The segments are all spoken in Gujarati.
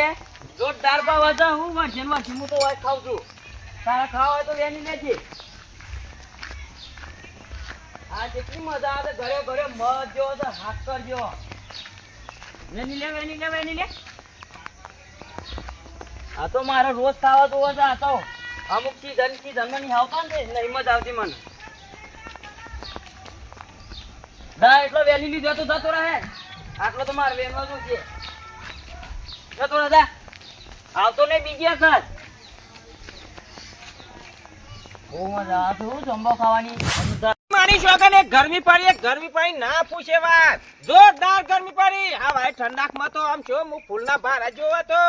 લે જોરદાર ભાવ હતા. હું વર્ષે ને વર્ષે હું તો વાય ખાઉં છું. તારા ખાવા હોય તો લેની લેજે. આ જેટલી મજા આવે ઘરે ઘરે મધ જો તો હાથ કરજો. વેની લે વેની લે વેની લે. આ તો મારે રોજ ખાવા તો જ આ તો અમુક સીઝન સીઝનમાં નહીં આવતા ને નહીં મજા આવતી મને. દા, એટલો વેલી લીધો તો જતો રહે. આટલો તો મારે વેનવા શું છે? ગરમી પડી ગરમી પડી, ના પૂછે વાત. જોરદાર ગરમી પડી. આ ભાઈ ઠંડાકમાં તો આમ છો હું ફૂલના ભારા જોવો તો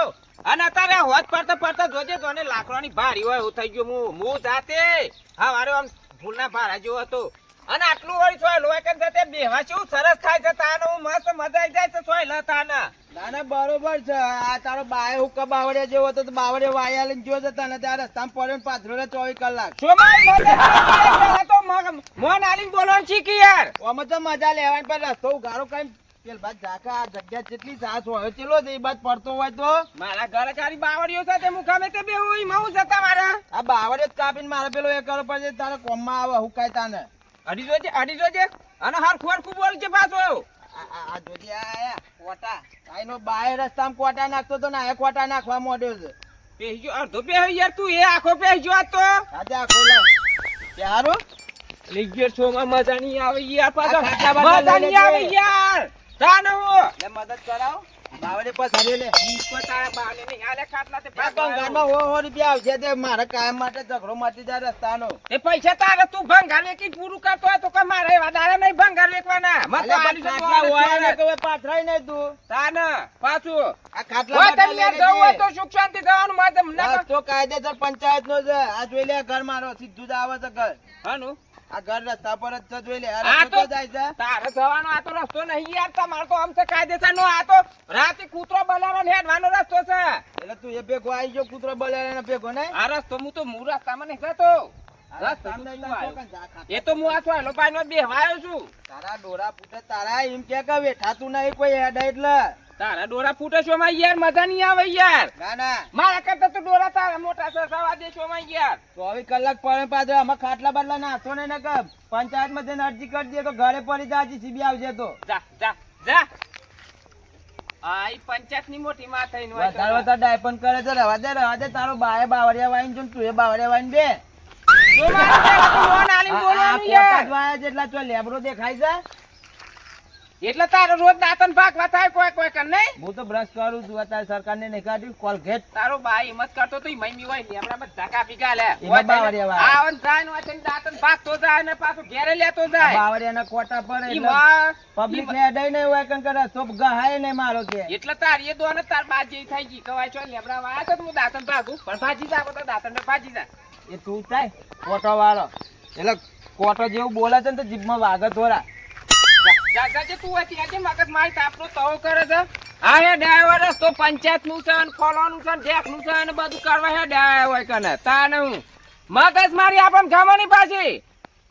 અને અત્યારે હોત પડતા પડતા જોજે તો લાકડા લાકડાની ભારી હોય, એવું થઈ ગયું. હું હું જાતે હા વારે આમ ફૂલના ભારા જોવો તો અને આટલું હોય સોય લોય છે? તે બેહવા શું સરસ થાય છે. તાનો મસ્ત મજા આવી જાય છે સોય લતાના. તાના ના ના બરોબર છે. આ તારો બાય હુક્કા બાવડે જેવો હતો તો બાવડે વાયા લઈને જો જતા ને ત્યાં રસ્તામાં પડ્યો પાછળ પાથરો ને ચોવીસ કલાક. જાય તો મોન આલીન બોલવાનું શીખી યાર. આમાં તો મજા લેવાની પણ રસ્તો ઉઘારો કઈ પેલ બાદ ઝાકા આ જગ્યા જેટલી સાસ હોય ચેલો છે એ બાદ પડતો હોય તો? મારા ઘરે ચારી બાવડીઓ છે તે મુખામે તે બેહું ઈ મઉં જતા મારા. આ બાવડે જ કાપીને મારે પેલો એ કરો પડશે તારે કોમમાં આવે હુકાય તાને? અઢી જોજે અઢી જોજે. અને હાર ખોર ખૂબ બોલ છે પાછો. આ જોજે આ આયા કોટા. આઈનો બાય રસ્તામાં કોટા નાખતો તો ને એ કોટા નાખવા મોડ્યો છે. પેહજો અડધો પેહ યાર તું એ આખો પેહજો આ તો. આજે આખો લાવ હારો લઈ ગયો છો માં મજા નહીં આવે યાર પાછો. મજા નહીં આવે યાર તાનો લે મદદ કરાવો. બાવળે પસારી લે. તારા બાને નહીં આલે ખાટલા તે આ હો હો રૂપિયા આવશે તે મારા કાયમ માટે ઝઘડો મટી જાય રસ્તાનો. એ પૈસા તારે તું ભંગાર લેકી પૂરું કરતો હોય તો કે મારે વધારે નહીં ભંગાર લેકવાના મત આલી ખાટલા હોય ને કે હવે નહીં તું. તાને પાછું. આ ખાટલા હોય તને યાર જવું હોય તો સુખ શાંતિ થવાનું મારે તેમ ના તો કાયદેસર પંચાયત નો છે. આ જોઈ લે ઘર મારો સીધું જ આવે છે ઘર. હાનું. આ ઘર રસ્તા પર જ જોઈ લે આ તો- જાય છે. તારે જવાનો આ તો રસ્તો નહીં યાર તમારો તો આમ છે કાયદેસર નો આ તો રાતે કૂતરો બલારો હેડવાનો રસ્તો છે. એટલે તું એ ભેગો આવી ગયો કૂતરો બળે ભેગો ને આ રસ્તો હું તો મૂળ રસ્તામાં નહીં જતો. એ તો હું આ છોયલો પાઈનો બેહવાયો છું. તારા ડોરા ફૂટે તારા એમ કે કે વેઠાતું નહીં કોઈ હેડા એટલે. તારા ડોરા ફૂટે છો માં યાર મજા નહીં આવે યાર. ના ના. મારા કરતા તો ડોરા તારા મોટા છે સવા દે છો માં યાર. ચોવીસ કલાક પડે પાછળ આમાં ખાટલા બાટલા નાખતો ને ને કબ પંચાયતમાં જઈને અરજી કરી દે તો ઘરે પડી જાય સીબી આવજે તો. જા જા જા. પંચાયતની મોટી માં થઈને વધારે વધારે ડાયપન કરે રવા દે રવા દે. તારો બાએ બાવળિયા વાઈન જો તું એ બાવળિયા વાઈન બે. મારા બોલવાનું જ વાયા જેટલા તો લેબરો દેખાય છે? એટલે તારો રોજ દાંતન ભાગવા થાય કોઈ કોઈ કર નહીં? હું તો બ્રશ કરું છું અત્યારે સરકારને નહીં કાઢ્યું કોલગેટ તારો ભાઈ હિંમત કરતો તો મમ્મી હોય ને હમણાં બધા કાપી એમાં વાળા. આવન જાય ને વચન દાંતન ભાગતો જાય ને પાછો ઘેરે લેતો જાય. બાવળિયાના કોટા પર પબ્લિક ને અડાઈ નહીં હોય કણ કરે તો ગહાય નહીં મારો કે. એટલે તાર એ દોને તાર બાજી થઈ ગઈ. કવાય છો લેબડા છે તો હું દાંતન ભાગું. પણ ભાજી જા તો દાંતન ને ભાજી જા. એ તું થાય કોટો વાળો. એટલે કોટો જેવું બોલે છે ને તો જીભમાં વાગે થોડા જા જા તું હોય ત્યાં મગજ મારી તાપનો તવો કરે છે. તો નું છે ને ડ્રાઈવર કને. મગજ મારી આપણને ગમવાની પાછી.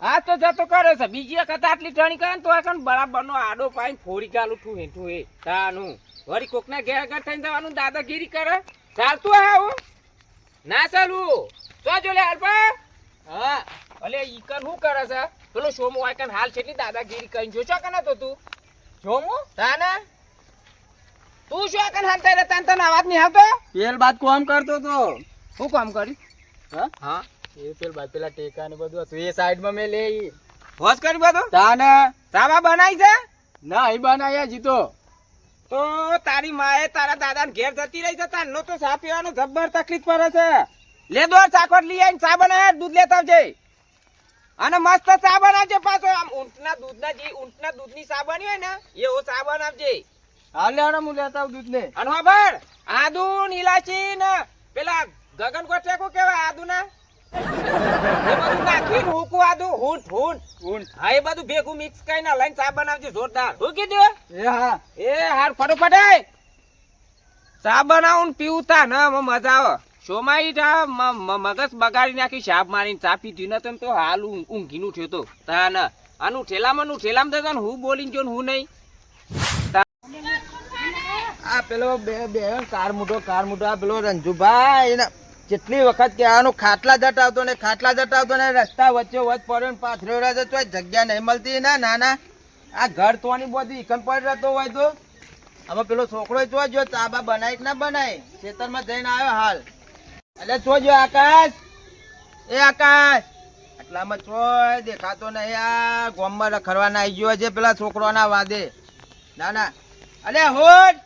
આ તો જતો કરે છે. બીજી વખત આટલી ટણી કરે તો એકન બરાબર નો આડો પાઈને ફોડી ગાલું ઠું ઠું તાનું વળી કોક ને ઘેર ઘર થઈને જવાનું, દાદાગીરી કરે. ચાલતું હે, હું. ના ચાલુ. તો જો, લે હા, અલે ઈકન શું કરે છે? પેલો સોમો આયકન હાલ છે છેટલી દાદાગીરી કઈ જો છો કે તો તું? જોમો તાને? તું શું આકન હાલ રે તાન તને અવાજ નહીં આવતો? પેલ બાદ કોમ કરતો તો. હું કામ કરી? હા? હા. એ પેલ બાદ પેલા ટેકા ને બધું હતું. એ સાઈડમાં લઈ હોશ કરી બધું? તાને? સાવા બનાવી છે? ના એ બનાયા જીતો તો. તારી માએ તારા દાદા ઘેર જતી રહી છે. તારનો તો સા પીવાનો જબ્બર તકલીફ પડે છે. લે દોર ચાખોટ લઈ આવીને સા બનાવે દૂધ લેતા આવજે. અને મસ્ત સાબણ આપજે પાછો. આમ ઊંટના દૂધના જે ઊંટના દૂધની સાબણ હોય ને એવો સાબણ બનાવજે હાલે હાલે હું લેતા આવું દૂધ ને અને ખબર આદુ ને ઇલાચી ને પેલા ગગન કોટેકો કેવા આદુ ના એ બધું નાખીને હુકુ આદુ હૂંટ હૂંટ. ઊંટ હા એ બધું ભેગું મિક્સ કરીને લઈને સાબણ આવજે જોરદાર. હુકી કીધું? એ હા. એ હાર ફટોફટ સાબણ આવું બનાવું ને પીવું તા ને મજા આવે. સોમાઈ જા મગજ બગાડી નાખી, શાપ મારીને ચા પીધી ને તો હાલ ઊંઘ- ઊંઘીનું થયો તો. તા ને. આનું ઠેલામાં નું ઠેલામાં તો તને હું બોલીને જો હું નહીં. આ પેલો બે બે, કાર મોટો કાર મોટો આ પેલો રંજુભાઈ એને જેટલી વખત કહેવાનું ખાટલા જટ આવતો ને ખાટલા જટ આવતો ને રસ્તા વચ્ચે વચ પડ્યો ને પાથરો રહેતો છે જગ્યા નહીં મળતી. ના ના ના. આ ઘર તોની બધી ઇકન પડી રહેતો હોય તો. હવે પેલો છોકરો જોવા જો તાબા બનાય કે ના બનાય. ખેતરમાં જઈને આવ્યો હાલ. એટલે જોજો આકાશ. એ આકાશ. આટલામાં છો દેખાતો નહીં આ ગોમમાં રખડવાના આવી ગયો છે પેલા છોકરોના વાદે. ના ના. અલે, હોટ.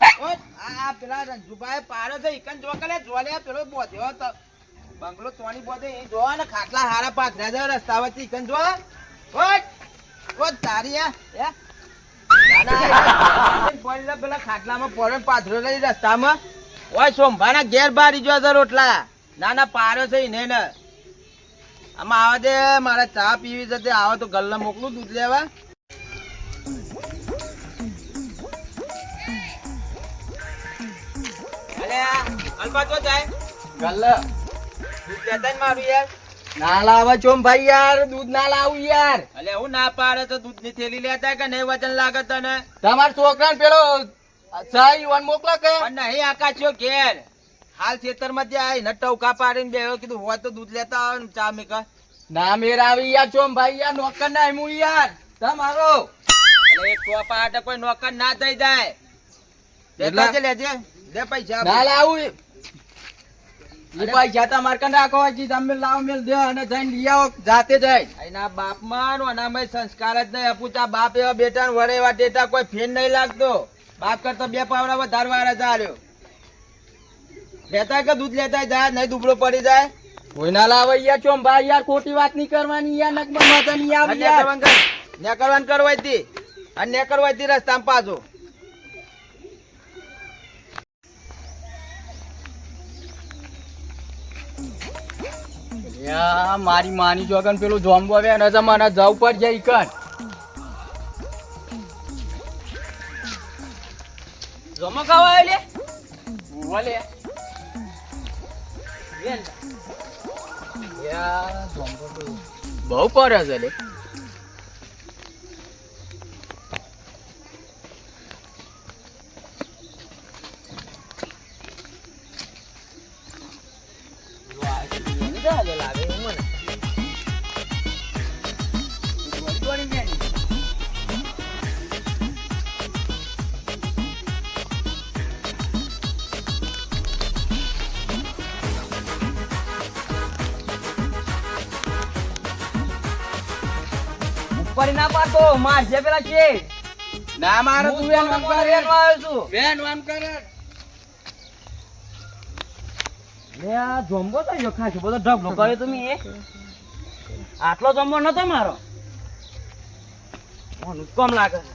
આ પેલા રંજુભાઈ પાડો છે, ઈકન જો કલે જો લે પેલો બોધ્યો તો બંગલો તોની બોધે એ જો ને ખાટલા હારા પાથર્યા છે રસ્તા વચ્ચે, ઈકન જો. હોટ. હોટ, તારી આ પેલા ખાટલામાં પડે પાથરો રહી રસ્તામાં. ઓય સોમભાના ઘેર બારી જો છે રોટલા. ના ના પાડ્યો છે ને ને આમાં આવે દે મારે ચા પીવી છે તે આવે તો ગલ્લે મોકલું દૂધ લેવા. અલે અલ્પા તો જાય? ગલ્લે દૂધ લેતા જ મારું યાર. ના લાવે ચોમ ભાઈ યાર દૂધ ના લાવું યાર. અલે હું ના પાડે તો દૂધની થેલી લેતા કે નહીં? વજન લાગે તને? તમાર છોકરા પેલો ચા યુવાન મોકલો કે? પણ નહીં આકાશ્યો ઘેર. હાલ ખેતરમાં ત્યાં ને ટવકા પાડીને બે કીધું હોય તો દૂધ લેતા આવે ને ચા મેકા ના મેર આવી યાર ચોમ ભાઈ યાર નોકર ના હું યાર. તમારો એટલે એક ટોપા આટે કોઈ નોકર ના થઈ જાય. એટલા? જ લેજે. દે પૈસા ના લાવું પૈસા તમારે કન રાખો હોય તમે લાવ મેલ દે અને જઈને લઈ આવો જાતે જાય એના બાપમાં ને અનામય સંસ્કાર જ નહીં. અપૂચા બાપ એવા બેટા ને વરે એવા ટેટા કોઈ ફેન નહીં લાગતો. બાપ કરતા બે પાવડા વધારે વાળા ચાલ્યો લેતા કે દૂધ લેતા જાય નહીં દુબળો પડી જાય? કોઈ ના લાવે યાર ચોમ ભાઈ યાર ખોટી વાત નહીં કરવાની યાર નકમાં માતા નહીં આવી યાર. ને કરવાનું કરવાય તી અને ને કરવાય તી રસ્તામાં પાછો. મારી માની જોગન પેલું જોમ્બો આવે ને જમાના જવું પડ જાય કન જમો ખાવા બોલે. લે તો બહુ પડે છે લે. ઉપર ના પાડતો માર જે પેલા છે. ના મારે તું વેન વાન કરે વેન આવ્યો છું. બેન વામ કરે. લે આ જોમ્બો તો જો ખાસો બધો ઢગલો કર્યો તમે એ આટલો જોમ્બો નતો મારો. મને કમ લાગે છે.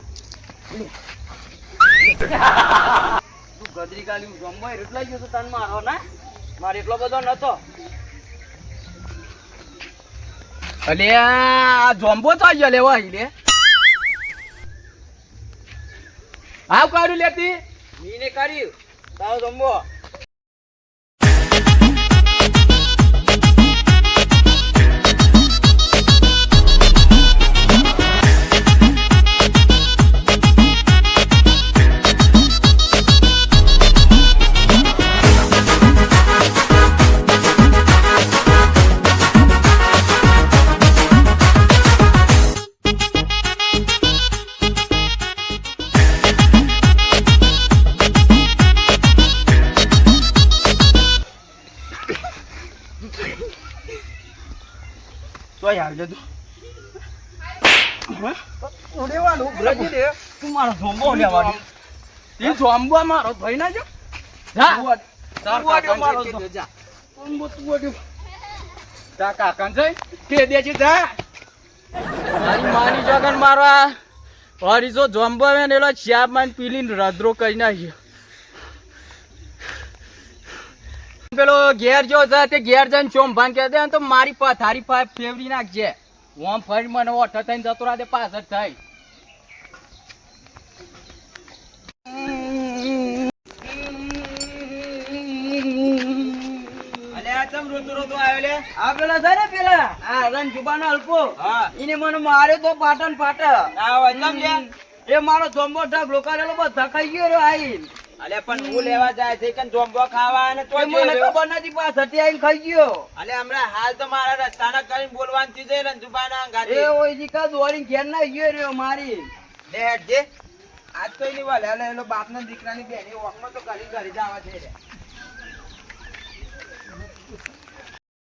તું ગદરી કાલી જોમ્બો એટલા ગયો તો તન મારો ના? મારે એટલો બધો નતો. અલે આ જોમ્બો તો આવ્યો લેવા લે. આવ કાઢ્યું લેતી મીને કાઢ્યું. તારો જોમ્બો આવજો તું મારો જોમ્બો લેવાનો એ જોમ્બો મારો. ભાઈ ના જો. જા. તાર મારો કાકાને તો. કીધું, જા. જોમ્બો તું વાડ્યો. તા કાકાને જઈ. કે દેજે જા. મારી માની જગન મારા પીલીને રદ્રો કરી નાખ્યો. પેલો ઘેર જો છે તે ઘેર જઈને ચોમ કે દે તો મારી પા તારી પા ફેવરી નાખજે. ઓમ ફરી મને ઓઠ થઈને જતો રાતે પાછળ એ મારો જોમ્બો ઢગલો કરેલો બધા ગયો આઈ. અલે પણ હું લેવા જાય છે કે જોમ્બો ખાવા ને તો મને ખબર નથી પાછળ ત્યાં ખાઈ ગયો. અલે હમણાં હાલ તો મારા રસ્તાના કરીને બોલવાનું થઈ જાય રંજુબાના ગાડી એ ઓય જીકા દોડી ઘેર ના ગયો રહ્યો મારી. લે હેડ આજ તો એની વાલે અલે એનો બાપના દીકરાની બેની ઓકમાં તો ઘરે ઘરે જવા છે રે.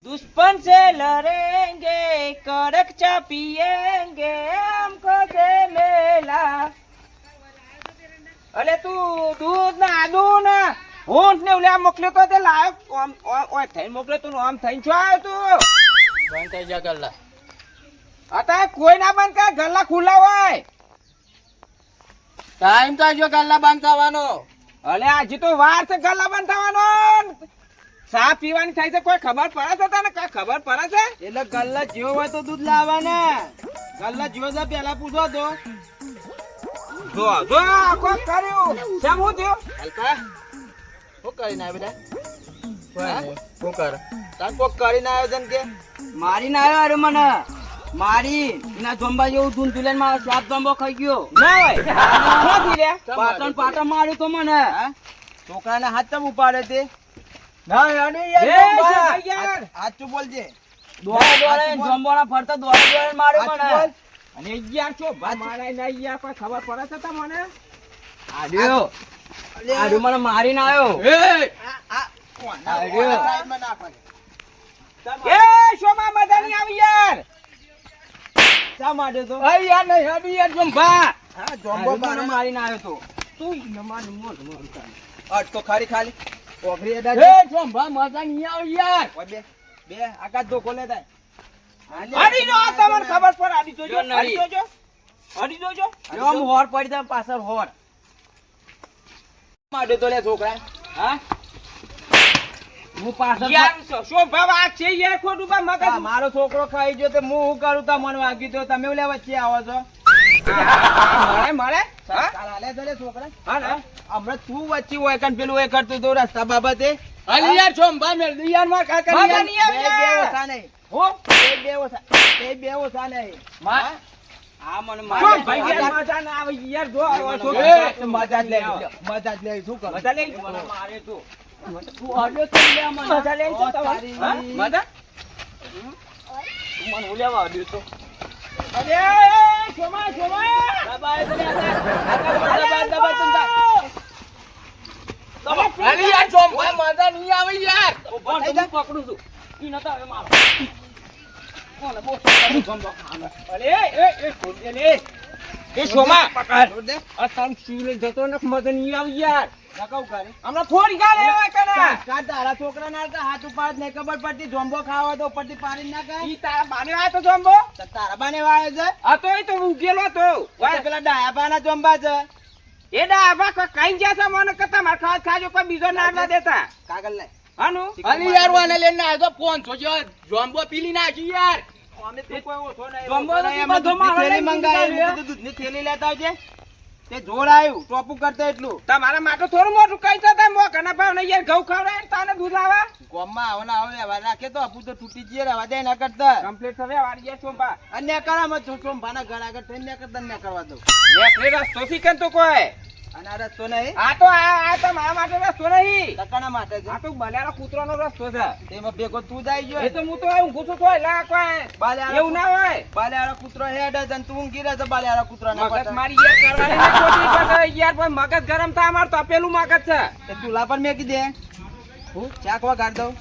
દુશ્મન સે લડેંગે કડક ચા પીએંગે હમકો કે મેલા. અલે તું દૂધ ને આદુ ને ઊંટ ને ઓલા મોકલ્યો તો તે લાયો. આમ ઓય થઈને મોકલ્યો તું આમ થઈને છો આવ્યો તું? બંધ થઈ જા ગલ્લા. અતા કોઈ ના બંધ કર ગલ્લા ખુલ્લા હોય. ટાઈમ તો આજો ગલ્લા બંધ થવાનો. અલે આજે તો વાર છે ગલ્લા બંધ થવાનો. ચા પીવાની થાય છે કોઈ ખબર પડે છે તને? કઈ ખબર પડે છે? એટલે ગલ્લા જેવો હોય તો દૂધ લાવવાના. ગલ્લા જેવો છે પેલા પૂછો તો. જો જો આખો કર્યો. કેમ હું થયો? હલકા શું કરીને આવ્યો બેટા? શું કર? તાર કોક કરીને આવ્યો છે કે? મારીને આવ્યો અરે મને. મારી એના જોંબા જેવું ધૂન ધુલેન મારો સાપ જોંબો ખાઈ ગયો. ના હોય પાટણ પાટણ માર્યું તો મને. છોકરાને હાથ તમ ઉપાડે તે? ના અરે યાર હાથ ચૂપ બોલજે. દોડે દોડે જોંબોના ફરતા દોડે દોડે માર્યો મને. અને યાર છો મારા ના યાર કોઈ ખબર પડે છે તમને? આડ્યો આડ્યો મને મારીને આવ્યો આવ્યો. એ! શોમાં મજા નહીં આવી યાર. શા માટે તો? અરે યાર નહીં આવી યાર જોંબા હા જોંબો આડ્યો મને મારીને. આવ્યો તો. તું ઈને મારું મોઢું મોઢું કાઢ. અટ તો ખારી ખાલી. ઓગરી એડા એ ભા મજા નહીં આવે યાર. બે બે આકાશ ધોકો લે આડી જો તમને ખબર પર આડી જોજો હરી જોજો. હરી જોજો. જો હું હોર પડી જાય પાછળ હોર. માટે તો લે છોકરા. હા? હું પાછળ યાર શોભા વાત છે યાર ખોટું બા મગજ મારો છોકરો ખાઈ ગયો તો હું શું કરું? તા મને વાગ્યું તો તમે ઓલા વચ્ચે આવો છો. મળે મળે. લે છોકરા. હા ને? હમણાં તું વચ્ચે હોય કાન પેલું એ કરતું તો રસ્તા બાબતે અલી યાર જોંબા મેલ યાર કાકા યાર બે બે નહીં હું બે બે ઓછા બે બે ઓછા નહીં માર આ મને જો ભાઈ યાર મજા ના આવે યાર જો આવો છો એ, તો મજા જ લે મજા જ લે શું કરું મજા લે મારે તું તું આડ્યો તો લે મને મજા લે ઓ, તારી. મજા મને હું લેવા આડ્યો તો અરે દબાય. અલી યાર. જોંબા મજા નહીં આવે યાર. ઊભો થઈ જા. પકડું છું. ઈ નતા હવે મારો. કોને બોસ જોંબા ખાવાનો અરે એ એ ખોલજે લે એ. શોમા પકડ. દે. આ તારું શીલે જતો ને મજા નહીં આવી યાર. હમણાં થોડી ગાળ એવા કરે. કાં- કાં તારા છોકરાને હાલતા હાથ ઉપાડ નહીં. ખબર પડતી જોંબો ખાવા તો ઉપરથી પાડી ના ખાય. તારા બાને આ તો જોમ્બો? તારા બાને વાળે છે? આ તો એ તો ઉગેલો તો પેલા ડાયા પાના જોંબા છે. એ દા આવા કોઈ કાઈ જ્યાં છે મને કતા માર ખાવા ખાજો કોઈ બીજો ના ના દેતા કાગળ લે હાનું અલી યાર વાને લઈને તો ફોન છો જોમ્બો પીલી નાખી યાર અમે તો કોઈ ઓછો નહીં. જોમ્બો ઓછો નથી નહીં. બધો દૂધની મારો થેલી લઈને મંગાવી. દીધા મેં કીધું દૂધની થેલી લેતા આવજે. તે જોડાયું ટોપુ કરતા એટલું. તમારા માટે થોડું મોટું કઈ છે મો ઘણા ભાવ ને યાર ઘઉં ખવડાય તાને દૂધ લાવા ગોમમાં આવો ને આવો વ્યવહાર રાખે તો આપું તો તૂટી જઈએ રવા દે ના કરતા. કમ્પ્લીટ થવે વાળી યાર ચોંપા અને કરામાં છો સોમભાના ઘર આગળ થઈને કરતા ને કરવા દઉં. લે રસ્તો કેમ તો કોઈ? અને આ રસ્તો નહીં. આ તો આ આ તો મારા માટે રસ્તો નહીં. ટકાના માટે આ તો બલેરો કૂતરો રસ્તો છે. તેમાં ભેગો તું જાય ગયો. એ તો હું કોઈ. એવું ના હોય. બાલેહારા કૂતરો હેડ જ અને તું ઊંઘી રહે છે બાલેહારા કૂતરાના મગજ મારી યાર કરવાની ને ખોટી છે યાર પણ મગજ ગરમ થાય અમાર તો પેલું મગજ છે. તે ચૂલા પર મેકી દે. હું? ચાકવા કાઢ દઉં.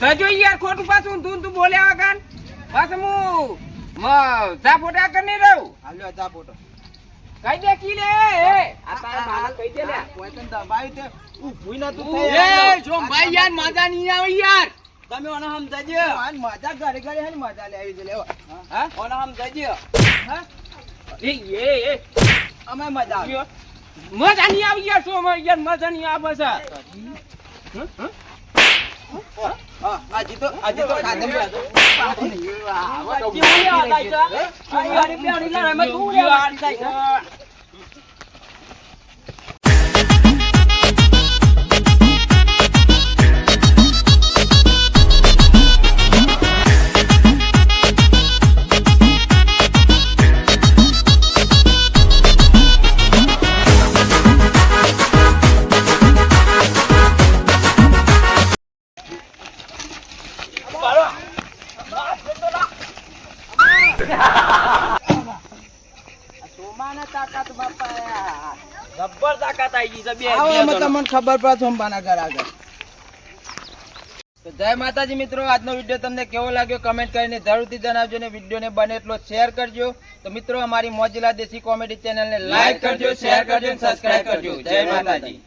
જજો યાર ખોટું પાછું તું તું બોલ્યા વગર. બસ હું મ- જા ફોટા કરી નહીં રહું હાલ્યો જા ફોટો કઈ દે કી લે આ તારા માલ કઈ દે લે કોઈ તને દબાવ્યું તે ઊભુંય ભૂઈ ના તું એ જોંબા યાર મજા નહીં આવે યાર તમે ઓને સમજાજો. આન મજા ઘરે ઘરે હેને મજા લેવી છે લેવો. હા? ઓને સમજાજો. હા? એ એ એ અમે મજા આવે. મજા નહીં આવી યાર શું અમે યાર મજા નહીં આવે છે હં? તો તમને ખબર પડે સોમવાના ઘર આગળ. તો જય માતાજી મિત્રો આજનો વીડિયો તમને કેવો લાગ્યો કમેન્ટ કરીને જરૂરથી જણાવજો ને વિડીયોને બને એટલો શેર કરજો. તો મિત્રો અમારી મોજીલા દેશી કોમેડી ચેનલને લાઈક કરજો શેર કરજો સબસ્ક્રાઇબ કરજો. જય માતાજી.